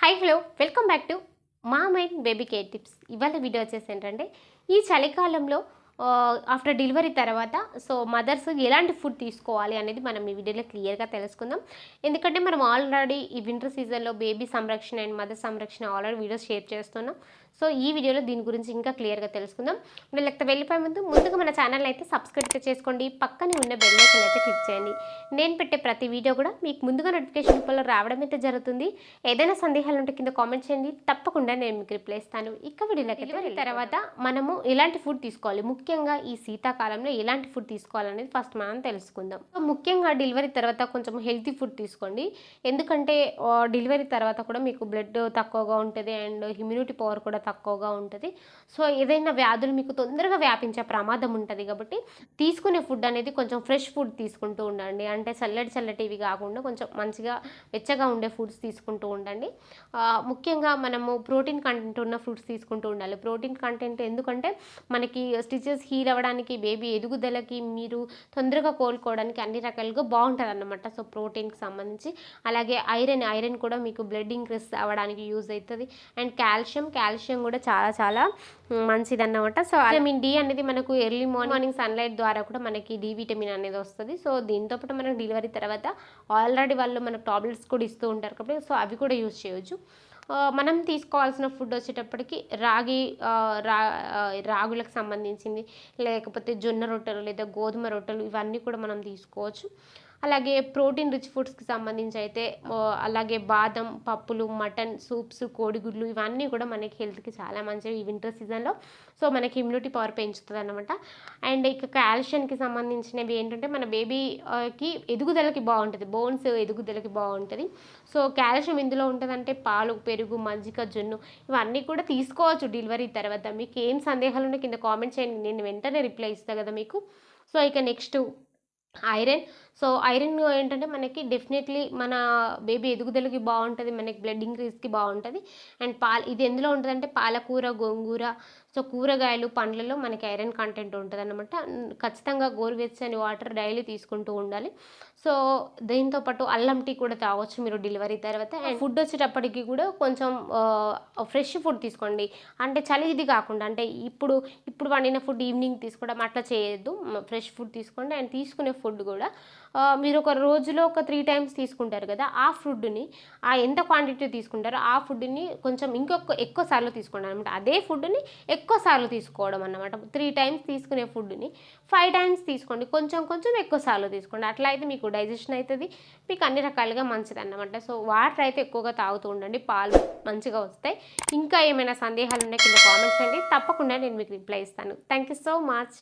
Hi hello welcome back to మా mind baby care tips ఇవాళ video వచ్చేసి ఏంటంటే ఈ చలికాలంలో ఆఫ్టర్ డెలివరీ తర్వాత సో మదర్స్ ఎలాంటి ఫుడ్ తీసుకోవాలి అనేది మనం ఈ వీడియోలో క్లియర్గా తెలుసుకుందాం. ఎందుకంటే మనం ఆల్రెడీ ఈ వింటర్ సీజన్లో బేబీ సంరక్షణ అండ్ మదర్ సంరక్షణ ఆల్రెడీ వీడియోస్ షేర్ చేస్తున్నాం. సో ఈ వీడియోలో దీని గురించి ఇంకా క్లియర్గా తెలుసుకుందాం. మీరు లేకపోతే వెళ్ళిపోయే ముందు ముందుగా మన ఛానల్ అయితే సబ్స్క్రైబ్ చేసుకోండి. పక్కనే ఉన్న బెల్ ఐకన్ అయితే క్లిక్ చేయండి. నేను పెట్టే ప్రతి వీడియో కూడా మీకు ముందుగా నోటిఫికేషన్ రూపంలో రావడం అయితే జరుగుతుంది. ఏదైనా సందేహాలు ఉంటే కింద కామెంట్ చేయండి. తప్పకుండా నేను మీకు రిప్లై ఇస్తాను. ఇక వీడియోలోకి తర్వాత మనము ఎలాంటి ఫుడ్ తీసుకోవాలి? ముఖ్యంగా ముఖ్యంగా ఈ శీతాకాలంలో ఎలాంటి ఫుడ్ తీసుకోవాలనేది ఫస్ట్ మనం తెలుసుకుందాం. ముఖ్యంగా డెలివరీ తర్వాత కొంచెం హెల్తీ ఫుడ్ తీసుకోండి. ఎందుకంటే డెలివరీ తర్వాత కూడా మీకు బ్లడ్ తక్కువగా ఉంటుంది అండ్ ఇమ్యూనిటీ పవర్ కూడా తక్కువగా ఉంటుంది. సో ఏదైనా వ్యాధులు మీకు తొందరగా వ్యాపించే ప్రమాదం ఉంటుంది కాబట్టి తీసుకునే ఫుడ్ అనేది కొంచెం ఫ్రెష్ ఫుడ్ తీసుకుంటూ ఉండండి. అంటే చల్లటి చల్లటివి కాకుండా కొంచెం మంచిగా వెచ్చగా ఉండే ఫుడ్స్ తీసుకుంటూ ఉండండి. ముఖ్యంగా మనము ప్రోటీన్ కంటెంట్ ఉన్న ఫ్రూట్స్ తీసుకుంటూ ఉండాలి. ప్రోటీన్ కంటెంట్ ఎందుకంటే మనకి స్టిచెస్ హీల్ అవ్వడానికి బేబీ ఎదుగుదలకి మీరు తొందరగా కోలుకోవడానికి అన్ని రకాలుగా బాగుంటుంది అన్నమాట సో ప్రోటీన్కి సంబంధించి. అలాగే ఐరన్ ఐరన్ కూడా మీకు బ్లడ్ ఇంక్రీస్ అవ్వడానికి యూజ్ అవుతుంది అండ్ కాల్షియం కాల్షియం కూడా చాలా చాలా మంచిది అన్నమాట సో విటమిన్ డి అనేది మనకు ఎర్లీ మార్నింగ్ మార్నింగ్ సన్లైట్ ద్వారా కూడా మనకి డి విటమిన్ అనేది వస్తుంది. సో దీంతో పాటు మనకు డెలివరీ తర్వాత ఆల్రెడీ వాళ్ళు మనకు టాబ్లెట్స్ కూడా ఇస్తూ ఉంటారు కాబట్టి సో అవి కూడా యూజ్ చేయొచ్చు. మనం తీసుకోవాల్సిన ఫుడ్ వచ్చేటప్పటికి రాగి రా రాగులకు సంబంధించింది లేకపోతే జొన్న రొట్టెలు లేదా గోధుమ రొట్టెలు ఇవన్నీ కూడా మనం తీసుకోవచ్చు. అలాగే ప్రోటీన్ రిచ్ ఫుడ్స్కి సంబంధించి అయితే అలాగే బాదం పప్పులు మటన్ సూప్స్ కోడిగుడ్లు ఇవన్నీ కూడా మనకి హెల్త్కి చాలా మంచివి ఈ వింటర్ సీజన్లో. సో మనకి ఇమ్యూనిటీ పవర్ పెంచుతుంది అనమాట అండ్ ఇక కాల్షియంకి సంబంధించినవి ఏంటంటే మన బేబీకి ఎదుగుదలకి బాగుంటుంది. బోన్స్ ఎదుగుదలకి బాగుంటుంది. సో కాల్షియం ఇందులో ఉంటుందంటే పాలు పెరుగు మజ్జిగ జొన్ను ఇవన్నీ కూడా తీసుకోవచ్చు డెలివరీ తర్వాత. మీకు ఏం సందేహాలు ఉన్నా కింద కామెంట్ చేయండి. నేను వెంటనే రిప్లై ఇస్తాను కదా మీకు. సో ఇక నెక్స్ట్ ఐరన్. సో ఐరన్ ఏంటంటే మనకి డెఫినెట్లీ మన బేబీ ఎదుగుదలకి బాగుంటుంది మనకి బ్లడ్ ఇంక్రీజ్కి బాగుంటుంది. అండ్ పాల ఇది ఎందులో ఉంటుంది అంటే పాలకూర గోంగూర సో కూరగాయలు పండ్లలో మనకి ఐరన్ కంటెంట్ ఉంటుంది అనమాట ఖచ్చితంగా గోరువెచ్చని వాటర్ డైలీ తీసుకుంటూ ఉండాలి. సో దీంతో పాటు అల్లం టీ కూడా తాగొచ్చు మీరు డెలివరీ తర్వాత. అండ్ ఫుడ్ వచ్చేటప్పటికి కూడా కొంచెం ఫ్రెష్ ఫుడ్ తీసుకోండి. అంటే చలి ఇది కాకుండా అంటే ఇప్పుడు ఇప్పుడు వండిన ఫుడ్ ఈవినింగ్ తీసుకోవడం అట్లా చేయొద్దు. ఫ్రెష్ ఫుడ్ తీసుకోండి. అండ్ తీసుకునే ఫుడ్ కూడా మీరు ఒక రోజులో ఒక త్రీ టైమ్స్ తీసుకుంటారు కదా ఆ ఫుడ్ని ఆ ఎంత క్వాంటిటీ తీసుకుంటారో ఆ ఫుడ్ని కొంచెం ఇంకొక ఎక్కువ సార్లు తీసుకోండి అనమాట అదే ఫుడ్ని ఎక్కువ సార్లు తీసుకోవడం అన్నమాట. త్రీ టైమ్స్ తీసుకునే ఫుడ్ని ఫైవ్ టైమ్స్ తీసుకోండి. కొంచెం కొంచెం ఎక్కువ సార్లు తీసుకోండి. అట్లా అయితే మీకు డైజెషన్ అవుతుంది మీకు అన్ని రకాలుగా మంచిది అన్నమాట. సో వాటర్ అయితే ఎక్కువగా తాగుతూ ఉండండి. పాలు మంచిగా వస్తాయి. ఇంకా ఏమైనా సందేహాలు ఉన్నాయి కింద కామెంట్స్ చేయండి. తప్పకుండా నేను మీకు రిప్లై ఇస్తాను. Thank you so much